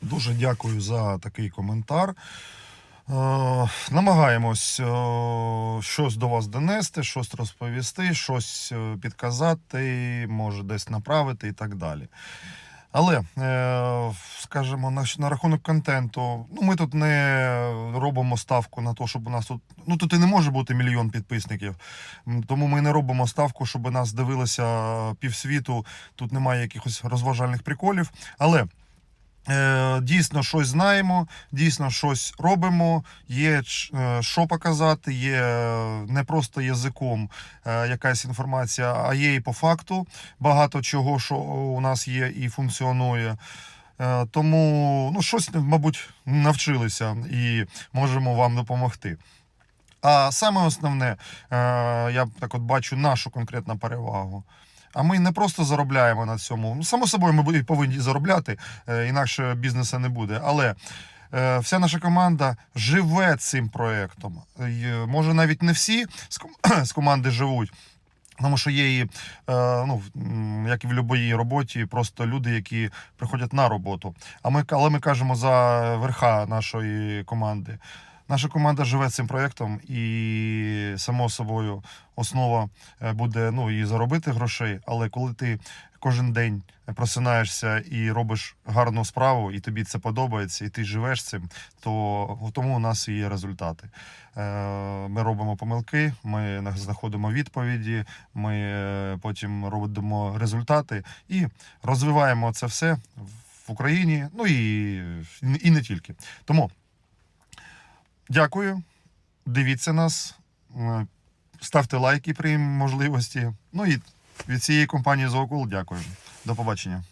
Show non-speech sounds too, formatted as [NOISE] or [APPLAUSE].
Дуже дякую за такий коментар. Е, намагаємось е, щось до вас донести, щось розповісти, щось е, підказати, може десь направити і так далі. Але, скажімо, на, рахунок контенту, ну ми тут не робимо ставку на те, щоб у нас тут. Ну тут і не може бути мільйон підписників. Тому ми не робимо ставку, щоб нас дивилося півсвіту. Тут немає якихось розважальних приколів. Але дійсно щось знаємо, дійсно щось робимо. Є е, що показати, є е, не просто язиком е, якась інформація, а є і по факту багато чого, що у нас є і функціонує. Е, Тому ну, щось, мабуть, навчилися і можемо вам допомогти. А саме основне, е, я так от бачу нашу конкретну перевагу. А ми не просто заробляємо на цьому. Ну, само собою, ми повинні заробляти, е, інакше бізнесу не буде. Але е, вся наша команда живе цим проєктом. Е, Може, навіть не всі [CLEARS THROAT] з команди живуть. Тому що є і, ну, як і в будь-якій роботі, просто люди, які приходять на роботу. А ми, але ми кажемо за верха нашої команди. Наша команда живе цим проєктом, і само собою основа е, буде ну, і заробити грошей. Але коли ти кожен день просинаєшся і робиш гарну справу, і тобі це подобається, і ти живеш цим, то тому у нас і є результати. Е, Ми робимо помилки, ми знаходимо відповіді, ми е, потім робимо результати і розвиваємо це все в Україні, ну і, і не тільки. Тому дякую, дивіться нас, е, ставте лайки при можливості. Ну і від цієї компанії Зоокул дякую. До побачення.